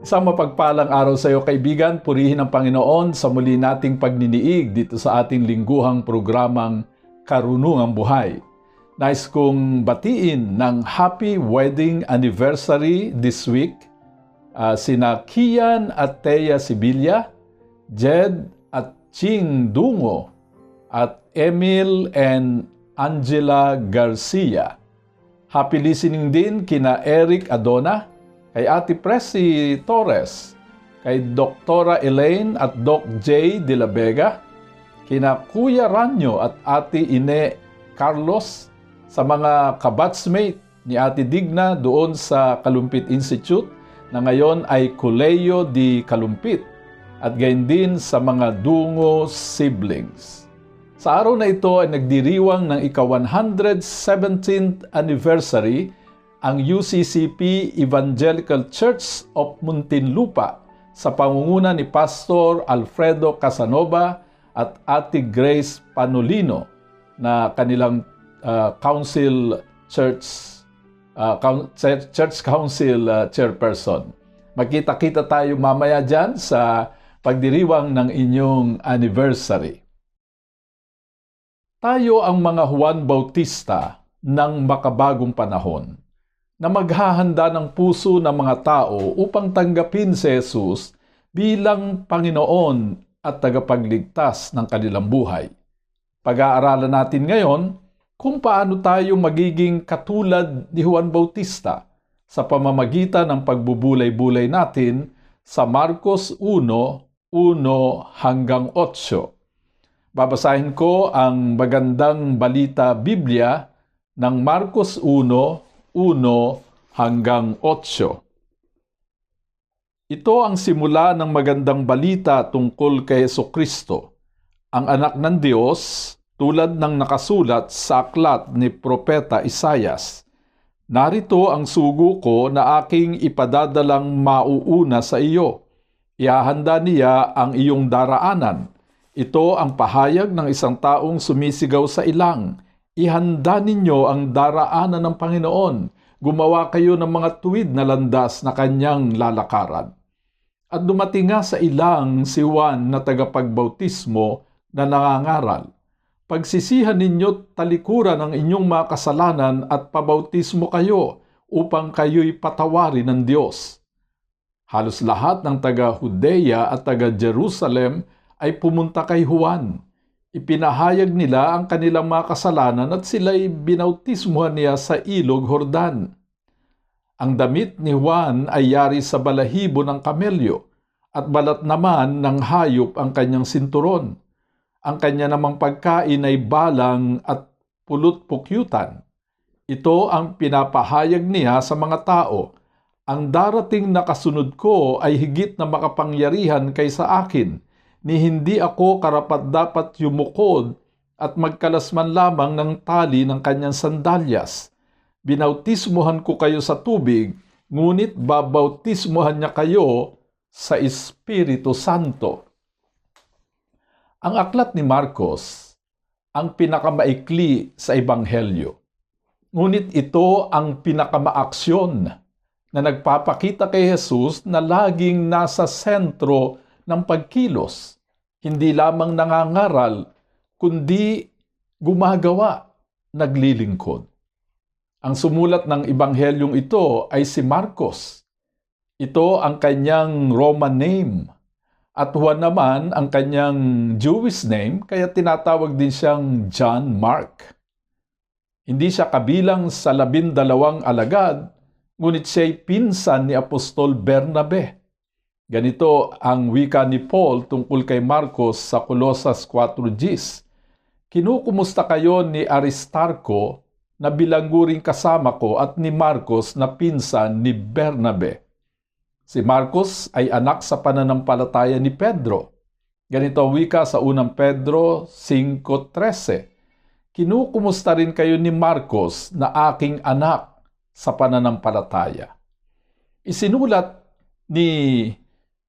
Isang mapagpalang araw sa iyo kaibigan, purihin ang Panginoon sa muli nating pagniniig dito sa ating lingguhang programang Karunungang Buhay. Nais kong batiin ng happy wedding anniversary this week uh, sina Kian at Thea Sibilia, Jed at Ching Dungo, at Emil and Angela Garcia. Happy listening din kina Eric Adona, kay Ate Presi Torres, kay Doktora Elaine at Doc J. De La Vega, kina Kuya Ranyo at Ate Ine Carlos, sa mga kabatsmate ni Ate Digna doon sa Kalumpit Institute na ngayon ay Colegio di Kalumpit at gayon din sa mga Dungo siblings. Sa araw na ito ay nagdiriwang ng ika-117th anniversary ang UCCP Evangelical Church of Muntinlupa sa pangunguna ni Pastor Alfredo Casanova at Ate Grace Panolino na kanilang uh, council church uh, church council uh, chairperson. Magkita-kita tayo mamaya dyan sa pagdiriwang ng inyong anniversary. Tayo ang mga Juan Bautista ng makabagong panahon na maghahanda ng puso ng mga tao upang tanggapin si Jesus bilang Panginoon at tagapagligtas ng kanilang buhay. Pag-aaralan natin ngayon kung paano tayo magiging katulad ni Juan Bautista sa pamamagitan ng pagbubulay-bulay natin sa Marcos 1:1 hanggang 8. Babasahin ko ang magandang balita Biblia ng Marcos 1:1 hanggang 8. Ito ang simula ng magandang balita tungkol kay Yeso Kristo, ang anak ng Diyos, tulad ng nakasulat sa aklat ni Propeta Isayas. Narito ang sugo ko na aking ipadadalang mauuna sa iyo. Ihahanda niya ang iyong daraanan ito ang pahayag ng isang taong sumisigaw sa ilang. Ihanda ninyo ang daraanan ng Panginoon. Gumawa kayo ng mga tuwid na landas na kanyang lalakaran. At dumating nga sa ilang si Juan na tagapagbautismo na nangangaral. Pagsisihan ninyo talikuran ang inyong mga kasalanan at pabautismo kayo upang kayo'y patawarin ng Diyos. Halos lahat ng taga-Hudeya at taga-Jerusalem ay pumunta kay Juan. Ipinahayag nila ang kanilang mga kasalanan at sila'y binautismuhan niya sa ilog Hordan. Ang damit ni Juan ay yari sa balahibo ng kamelyo at balat naman ng hayop ang kanyang sinturon. Ang kanya namang pagkain ay balang at pulot-pukyutan. Ito ang pinapahayag niya sa mga tao. Ang darating na kasunod ko ay higit na makapangyarihan kaysa akin – ni hindi ako karapat-dapat yumukod at magkalasman lamang ng tali ng kanyang sandalyas. Binautismuhan ko kayo sa tubig, ngunit babautismuhan niya kayo sa Espiritu Santo. Ang aklat ni Marcos ang pinakamaikli sa Ebanghelyo. Ngunit ito ang pinakamaaksyon na nagpapakita kay Jesus na laging nasa sentro ng pagkilos, hindi lamang nangangaral, kundi gumagawa, naglilingkod. Ang sumulat ng Ibanghelyong ito ay si Marcos. Ito ang kanyang Roman name. At Juan naman ang kanyang Jewish name, kaya tinatawag din siyang John Mark. Hindi siya kabilang sa labindalawang alagad, ngunit siya'y pinsan ni Apostol Bernabe. Ganito ang wika ni Paul tungkol kay Marcos sa Colosas 4.10. Kinukumusta kayo ni Aristarco na bilangguring kasama ko at ni Marcos na pinsan ni Bernabe. Si Marcos ay anak sa pananampalataya ni Pedro. Ganito ang wika sa unang Pedro 5.13. Kinukumusta rin kayo ni Marcos na aking anak sa pananampalataya. Isinulat ni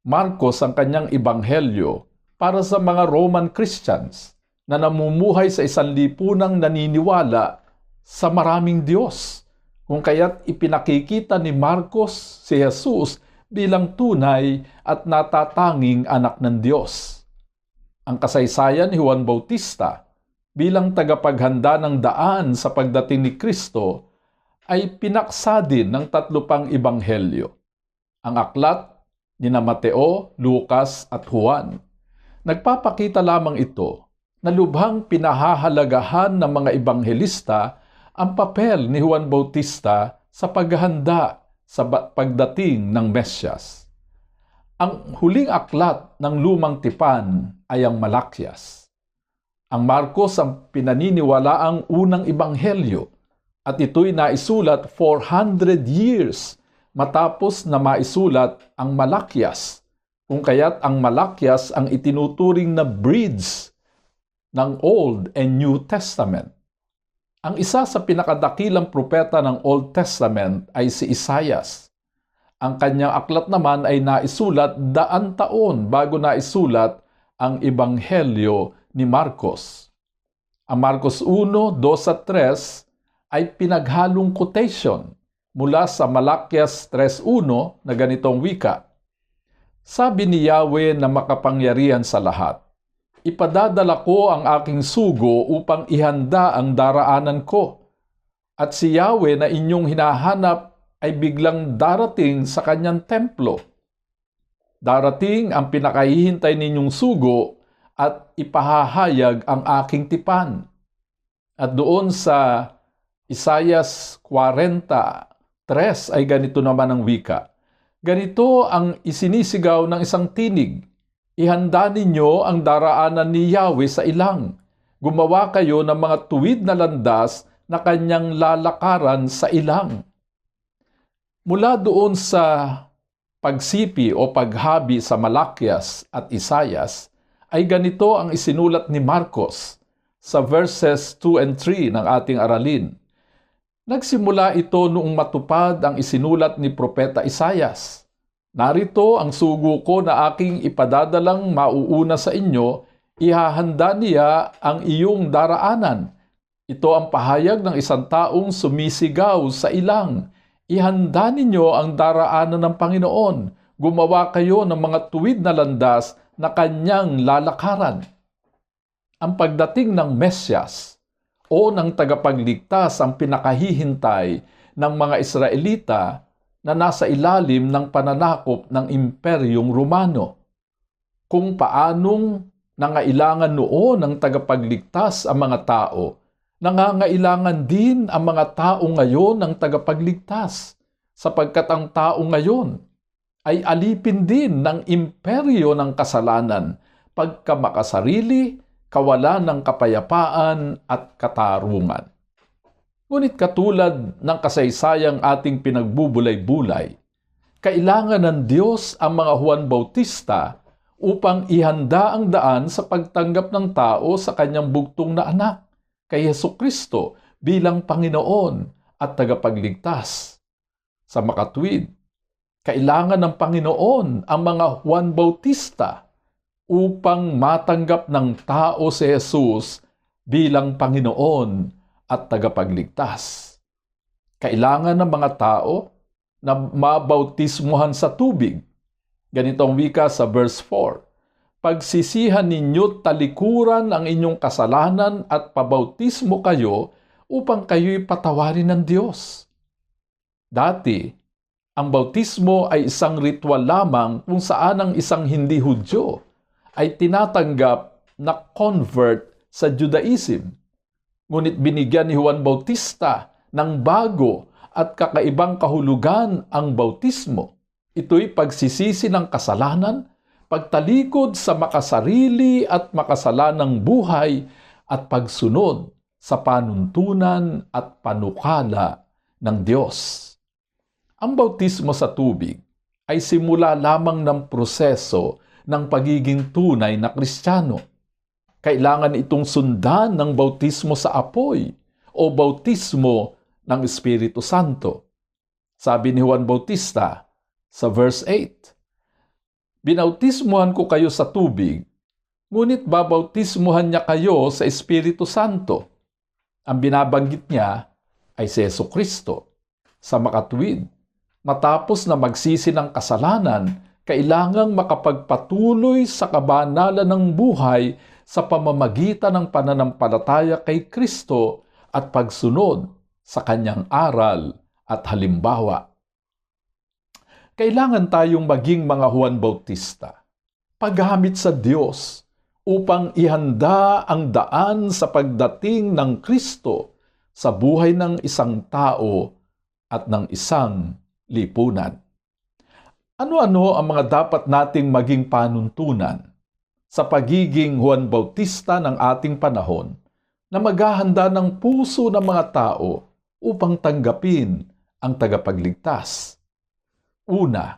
Marcos ang kanyang ebanghelyo para sa mga Roman Christians na namumuhay sa isang lipunang naniniwala sa maraming Diyos. Kung kaya't ipinakikita ni Marcos si Jesus bilang tunay at natatanging anak ng Diyos ang kasaysayan ni Juan Bautista bilang tagapaghanda ng daan sa pagdating ni Kristo ay pinaksa din ng tatlo pang ebanghelyo. Ang aklat ni na Mateo, Lucas at Juan. Nagpapakita lamang ito na lubhang pinahahalagahan ng mga ebanghelista ang papel ni Juan Bautista sa paghahanda sa pagdating ng Mesyas. Ang huling aklat ng lumang tipan ay ang Malakyas. Ang Marcos ang pinaniniwalaang unang ebanghelyo at ito'y naisulat 400 years matapos na maisulat ang Malakyas, kung kaya't ang Malakyas ang itinuturing na bridge ng Old and New Testament. Ang isa sa pinakadakilang propeta ng Old Testament ay si Isaias ang kanyang aklat naman ay naisulat daan taon bago naisulat ang Ebanghelyo ni Marcos. Ang Marcos 1, 2 at 3 ay pinaghalong quotation mula sa Malakias 3.1 na ganitong wika. Sabi ni Yahweh na makapangyarihan sa lahat, Ipadadala ko ang aking sugo upang ihanda ang daraanan ko. At si Yahweh na inyong hinahanap ay biglang darating sa kanyang templo. Darating ang pinakahihintay ninyong sugo at ipahahayag ang aking tipan. At doon sa Isayas 40.3 ay ganito naman ang wika. Ganito ang isinisigaw ng isang tinig. Ihanda ninyo ang daraanan ni Yahweh sa ilang. Gumawa kayo ng mga tuwid na landas na kanyang lalakaran sa ilang Mula doon sa pagsipi o paghabi sa Malakyas at Isayas, ay ganito ang isinulat ni Marcos sa verses 2 and 3 ng ating aralin. Nagsimula ito noong matupad ang isinulat ni Propeta Isayas. Narito ang sugo ko na aking ipadadalang mauuna sa inyo, ihahanda niya ang iyong daraanan. Ito ang pahayag ng isang taong sumisigaw sa ilang, ihanda ninyo ang daraanan ng Panginoon. Gumawa kayo ng mga tuwid na landas na kanyang lalakaran. Ang pagdating ng Mesyas o ng tagapagligtas ang pinakahihintay ng mga Israelita na nasa ilalim ng pananakop ng Imperyong Romano. Kung paanong nangailangan noon ng tagapagligtas ang mga tao nangangailangan din ang mga tao ngayon ng tagapagligtas, sapagkat ang tao ngayon ay alipin din ng imperyo ng kasalanan, pagkamakasarili, kawalan ng kapayapaan at katarungan. Ngunit katulad ng kasaysayang ating pinagbubulay-bulay, kailangan ng Diyos ang mga Juan Bautista upang ihanda ang daan sa pagtanggap ng tao sa kanyang bugtong na anak kay Yesu Kristo bilang Panginoon at tagapagligtas. Sa makatwid, kailangan ng Panginoon ang mga Juan Bautista upang matanggap ng tao si Jesus bilang Panginoon at tagapagligtas. Kailangan ng mga tao na mabautismuhan sa tubig. Ganitong wika sa verse 4 pagsisihan ninyo talikuran ang inyong kasalanan at pabautismo kayo upang kayo'y patawarin ng Diyos. Dati, ang bautismo ay isang ritual lamang kung saan ang isang hindi Hudyo ay tinatanggap na convert sa Judaism. Ngunit binigyan ni Juan Bautista ng bago at kakaibang kahulugan ang bautismo. Ito'y pagsisisi ng kasalanan pagtalikod sa makasarili at makasalanang buhay at pagsunod sa panuntunan at panukala ng Diyos. Ang bautismo sa tubig ay simula lamang ng proseso ng pagiging tunay na Kristiyano. Kailangan itong sundan ng bautismo sa apoy o bautismo ng Espiritu Santo. Sabi ni Juan Bautista sa verse 8, Binautismuhan ko kayo sa tubig, ngunit babautismuhan niya kayo sa Espiritu Santo. Ang binabanggit niya ay si Yeso Kristo. Sa makatwid, matapos na magsisi ng kasalanan, kailangang makapagpatuloy sa kabanalan ng buhay sa pamamagitan ng pananampalataya kay Kristo at pagsunod sa kanyang aral at halimbawa. Kailangan tayong maging mga Juan Bautista, paggamit sa Diyos upang ihanda ang daan sa pagdating ng Kristo sa buhay ng isang tao at ng isang lipunan. Ano-ano ang mga dapat nating maging panuntunan sa pagiging Juan Bautista ng ating panahon na maghahanda ng puso ng mga tao upang tanggapin ang tagapagligtas. Una,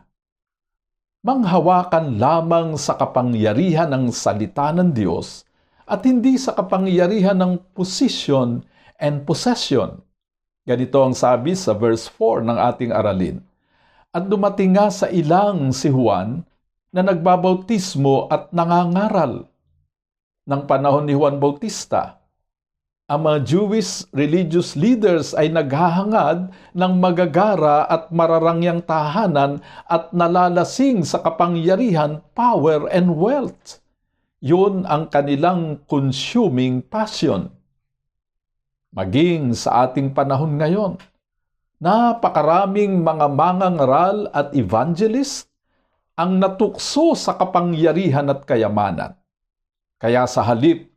manghawakan lamang sa kapangyarihan ng salita ng Diyos at hindi sa kapangyarihan ng position and possession. Ganito ang sabi sa verse 4 ng ating aralin. At dumating nga sa ilang si Juan na nagbabautismo at nangangaral. Ng panahon ni Juan Bautista, ang mga Jewish religious leaders ay naghahangad ng magagara at mararangyang tahanan at nalalasing sa kapangyarihan, power, and wealth. Yun ang kanilang consuming passion. Maging sa ating panahon ngayon, napakaraming mga mangangaral at evangelist ang natukso sa kapangyarihan at kayamanan. Kaya sa halip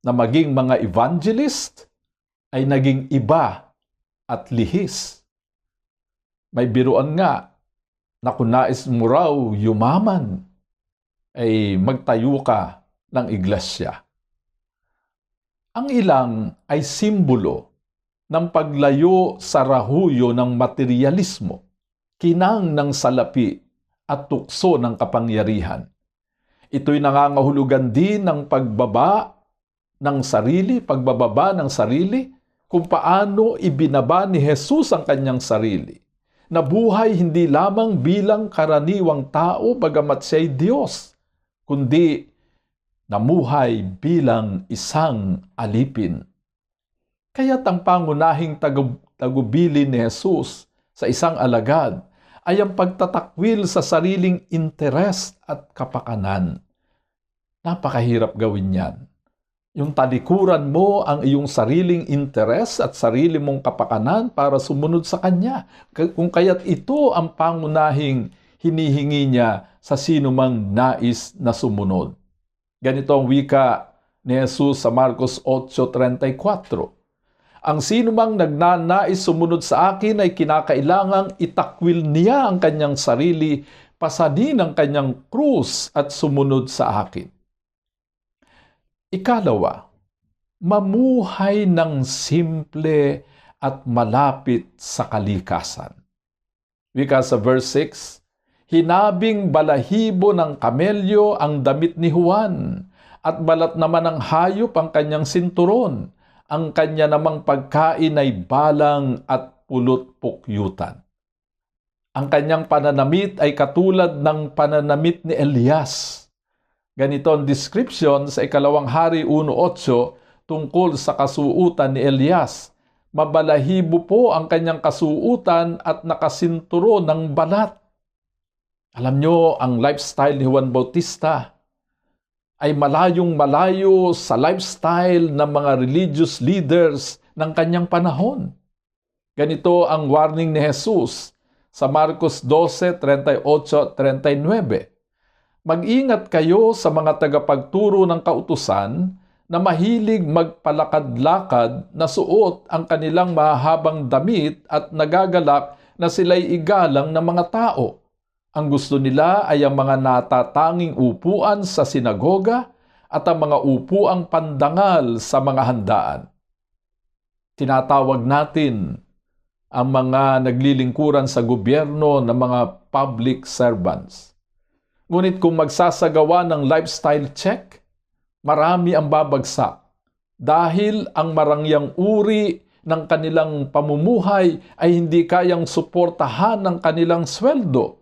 na maging mga evangelist, ay naging iba at lihis. May biruan nga na kung nais mo raw yumaman, ay magtayo ka ng iglesia. Ang ilang ay simbolo ng paglayo sa rahuyo ng materialismo, kinang ng salapi at tukso ng kapangyarihan. Ito'y nangangahulugan din ng pagbaba ng sarili, pagbababa ng sarili, kung paano ibinaba ni Jesus ang kanyang sarili. Nabuhay hindi lamang bilang karaniwang tao bagamat siya'y Diyos, kundi namuhay bilang isang alipin. Kaya't ang pangunahing tagubili ni Jesus sa isang alagad ay ang pagtatakwil sa sariling interes at kapakanan. Napakahirap gawin yan. Yung talikuran mo ang iyong sariling interes at sarili mong kapakanan para sumunod sa Kanya. Kung kaya't ito ang pangunahing hinihingi niya sa sino mang nais na sumunod. Ganito ang wika ni Jesus sa Marcos 8.34 ang sino mang nagnanais sumunod sa akin ay kinakailangang itakwil niya ang kanyang sarili, pasanin ang kanyang krus at sumunod sa akin. Ikalawa, mamuhay ng simple at malapit sa kalikasan. Wika sa verse 6, Hinabing balahibo ng kamelyo ang damit ni Juan, at balat naman ng hayop ang kanyang sinturon, ang kanya namang pagkain ay balang at pulot pukyutan. Ang kanyang pananamit ay katulad ng pananamit ni Elias. Ganito ang description sa ikalawang hari 1.8 tungkol sa kasuutan ni Elias. Mabalahibo po ang kanyang kasuutan at nakasinturo ng balat. Alam nyo, ang lifestyle ni Juan Bautista, ay malayong malayo sa lifestyle ng mga religious leaders ng kanyang panahon. Ganito ang warning ni Jesus sa Marcos 12:38-39. Mag-ingat kayo sa mga tagapagturo ng kautusan na mahilig magpalakad-lakad na suot ang kanilang mahabang damit at nagagalak na sila'y igalang ng mga tao ang gusto nila ay ang mga natatanging upuan sa sinagoga at ang mga upuang pandangal sa mga handaan. Tinatawag natin ang mga naglilingkuran sa gobyerno ng mga public servants. Ngunit kung magsasagawa ng lifestyle check, marami ang babagsak dahil ang marangyang uri ng kanilang pamumuhay ay hindi kayang suportahan ng kanilang sweldo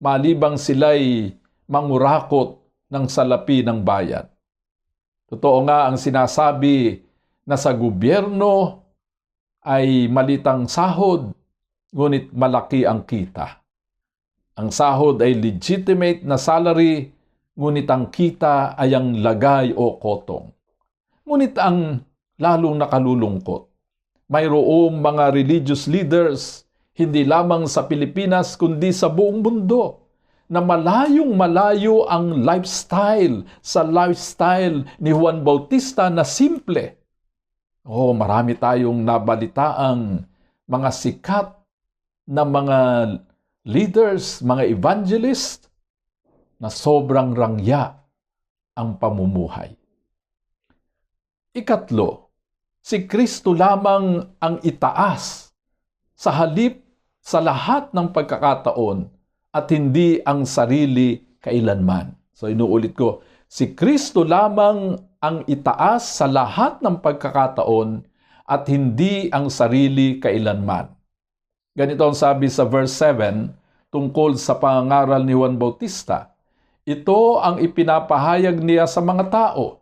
malibang sila'y mangurakot ng salapi ng bayan. Totoo nga ang sinasabi na sa gobyerno ay malitang sahod, ngunit malaki ang kita. Ang sahod ay legitimate na salary, ngunit ang kita ay ang lagay o kotong. Ngunit ang lalong nakalulungkot, mayroong mga religious leaders, hindi lamang sa Pilipinas kundi sa buong mundo, na malayong malayo ang lifestyle sa lifestyle ni Juan Bautista na simple. Oh, marami tayong nabalitaang mga sikat na mga leaders, mga evangelist na sobrang rangya ang pamumuhay. Ikatlo, si Kristo lamang ang itaas sa halip sa lahat ng pagkakataon at hindi ang sarili kailanman. So inuulit ko, si Kristo lamang ang itaas sa lahat ng pagkakataon at hindi ang sarili kailanman. Ganito ang sabi sa verse 7 tungkol sa pangaral ni Juan Bautista. Ito ang ipinapahayag niya sa mga tao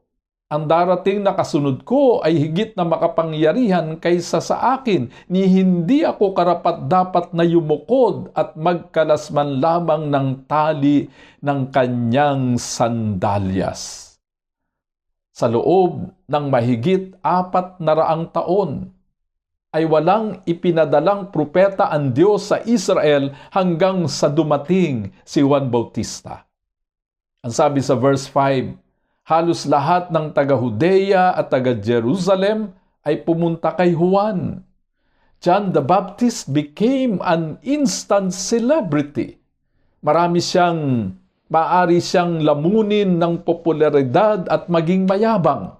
ang darating na kasunod ko ay higit na makapangyarihan kaysa sa akin, ni hindi ako karapat dapat na yumukod at magkalas man lamang ng tali ng kanyang sandalyas. Sa loob ng mahigit apat na raang taon, ay walang ipinadalang propeta ang Diyos sa Israel hanggang sa dumating si Juan Bautista. Ang sabi sa verse 5, halos lahat ng taga-Judea at taga-Jerusalem ay pumunta kay Juan. John the Baptist became an instant celebrity. Marami siyang, maari siyang lamunin ng popularidad at maging mayabang.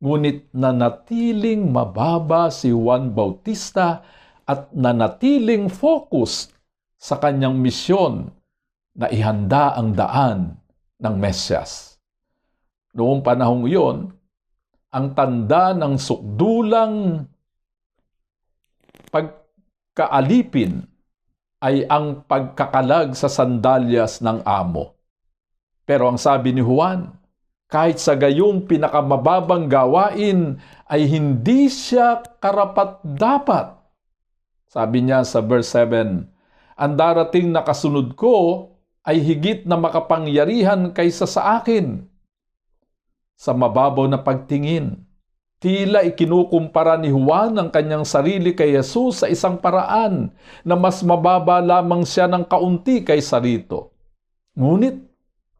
Ngunit nanatiling mababa si Juan Bautista at nanatiling focus sa kanyang misyon na ihanda ang daan ng Mesyas. Noong panahong iyon, ang tanda ng sukdulang pagkaalipin ay ang pagkakalag sa sandalyas ng amo. Pero ang sabi ni Juan, kahit sa gayong pinakamababang gawain ay hindi siya karapat dapat. Sabi niya sa verse 7, Ang darating na kasunod ko ay higit na makapangyarihan kaysa sa akin sa mababaw na pagtingin. Tila ikinukumpara ni Juan ang kanyang sarili kay Jesus sa isang paraan na mas mababa lamang siya ng kaunti kaysa rito. Ngunit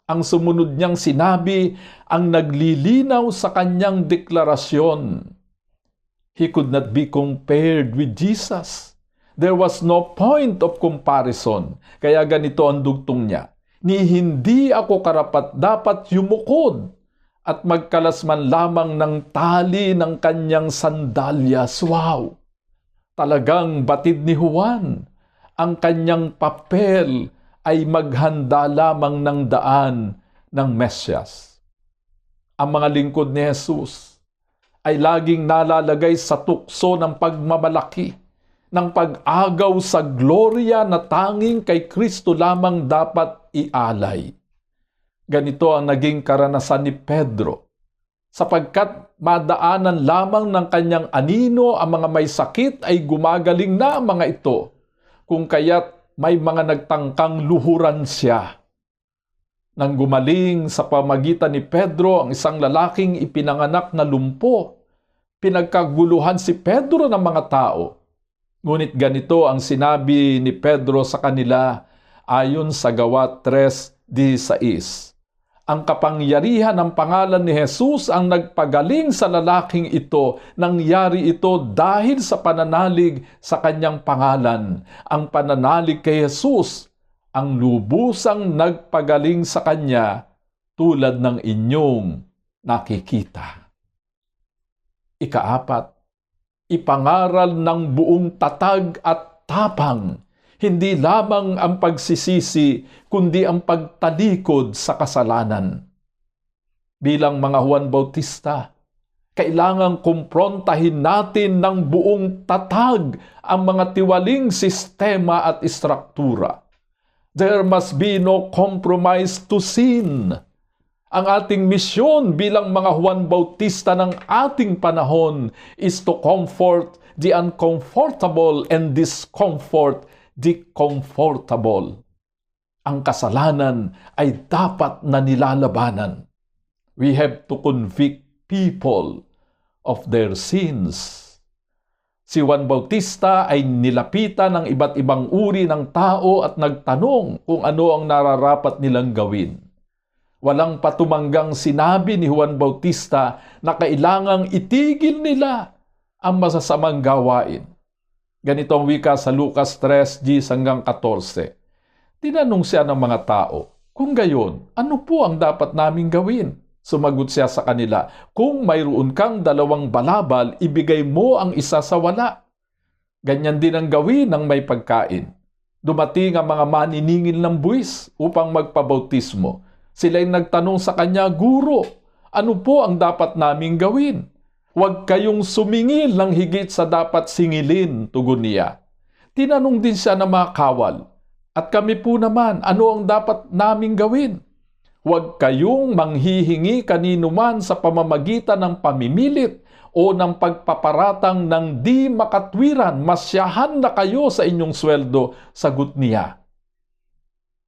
ang sumunod niyang sinabi ang naglilinaw sa kanyang deklarasyon. He could not be compared with Jesus. There was no point of comparison. Kaya ganito ang dugtong niya. Ni hindi ako karapat dapat yumukod at magkalas man lamang ng tali ng kanyang sandalyas. Wow! Talagang batid ni Juan. Ang kanyang papel ay maghanda lamang ng daan ng Mesyas. Ang mga lingkod ni Jesus ay laging nalalagay sa tukso ng pagmamalaki, ng pag-agaw sa gloria na tanging kay Kristo lamang dapat ialay Ganito ang naging karanasan ni Pedro. Sapagkat madaanan lamang ng kanyang anino ang mga may sakit ay gumagaling na ang mga ito, kung kaya't may mga nagtangkang luhuran siya. Nang gumaling sa pamagitan ni Pedro ang isang lalaking ipinanganak na lumpo, pinagkaguluhan si Pedro ng mga tao. Ngunit ganito ang sinabi ni Pedro sa kanila ayon sa gawa 3.16 ang kapangyarihan ng pangalan ni Jesus ang nagpagaling sa lalaking ito. Nangyari ito dahil sa pananalig sa kanyang pangalan. Ang pananalig kay Jesus ang lubusang nagpagaling sa kanya tulad ng inyong nakikita. Ikaapat, ipangaral ng buong tatag at tapang, hindi lamang ang pagsisisi, kundi ang pagtalikod sa kasalanan. Bilang mga Juan Bautista, kailangang kumprontahin natin ng buong tatag ang mga tiwaling sistema at istruktura. There must be no compromise to sin. Ang ating misyon bilang mga Juan Bautista ng ating panahon is to comfort the uncomfortable and discomfort the comfortable. Ang kasalanan ay dapat na nilalabanan. We have to convict people of their sins. Si Juan Bautista ay nilapitan ng iba't ibang uri ng tao at nagtanong kung ano ang nararapat nilang gawin. Walang patumanggang sinabi ni Juan Bautista na kailangang itigil nila ang masasamang gawain. Ganito ang wika sa Lucas 3, G hanggang 14. Tinanong siya ng mga tao, kung gayon, ano po ang dapat naming gawin? Sumagot siya sa kanila, kung mayroon kang dalawang balabal, ibigay mo ang isa sa wala. Ganyan din ang gawin ng may pagkain. Dumating ang mga maniningil ng buwis upang magpabautismo. Sila'y nagtanong sa kanya, Guro, ano po ang dapat naming gawin? Huwag kayong sumingil ng higit sa dapat singilin, tugon niya. Tinanong din siya ng mga kawal, at kami po naman, ano ang dapat naming gawin? Huwag kayong manghihingi kanino man sa pamamagitan ng pamimilit o ng pagpaparatang ng di makatwiran, masyahan na kayo sa inyong sweldo, sagot niya.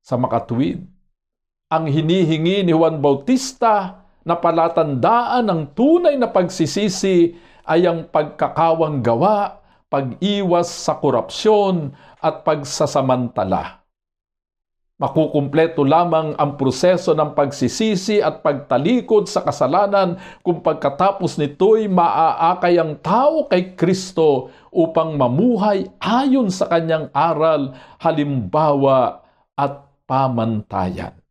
Sa makatwid, ang hinihingi ni Juan Bautista na palatandaan ng tunay na pagsisisi ay ang pagkakawang gawa, pag-iwas sa korupsyon at pagsasamantala. Makukumpleto lamang ang proseso ng pagsisisi at pagtalikod sa kasalanan kung pagkatapos nito'y maaakay ang tao kay Kristo upang mamuhay ayon sa kanyang aral, halimbawa at pamantayan.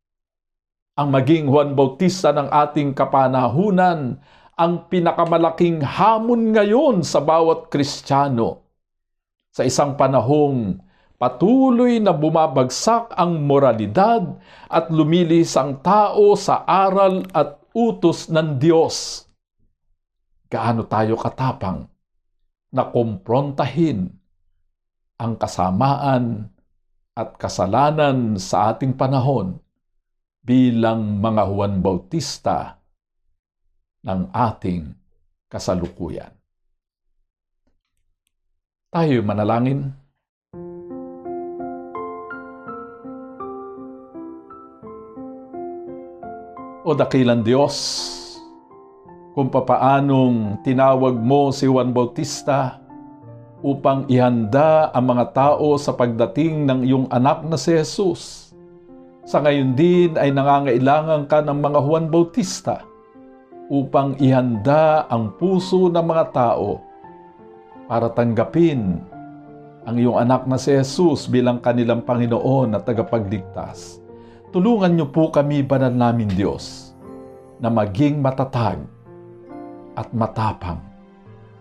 Ang maging Juan Bautista ng ating kapanahunan ang pinakamalaking hamon ngayon sa bawat Kristiyano. Sa isang panahong patuloy na bumabagsak ang moralidad at lumilis ang tao sa aral at utos ng Diyos. Gaano tayo katapang na kumprontahin ang kasamaan at kasalanan sa ating panahon bilang mga Juan Bautista ng ating kasalukuyan. Tayo manalangin. O dakilang Diyos, kung papaanong tinawag mo si Juan Bautista upang ihanda ang mga tao sa pagdating ng iyong anak na si Jesus. Sa ngayon din ay nangangailangan ka ng mga Juan Bautista upang ihanda ang puso ng mga tao para tanggapin ang iyong anak na si Jesus bilang kanilang Panginoon at tagapagligtas. Tulungan niyo po kami, banal namin Diyos, na maging matatag at matapang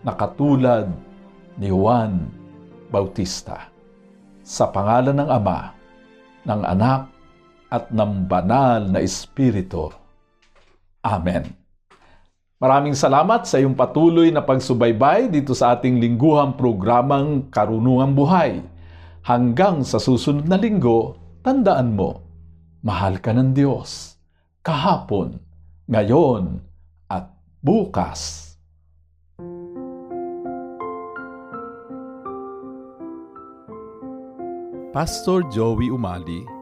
na katulad ni Juan Bautista. Sa pangalan ng Ama, ng Anak, at ng Banal na Espiritu. Amen. Maraming salamat sa iyong patuloy na pagsubaybay dito sa ating lingguhang programang Karunungang Buhay. Hanggang sa susunod na linggo, tandaan mo, mahal ka ng Diyos, kahapon, ngayon, at bukas. Pastor Joey Umali,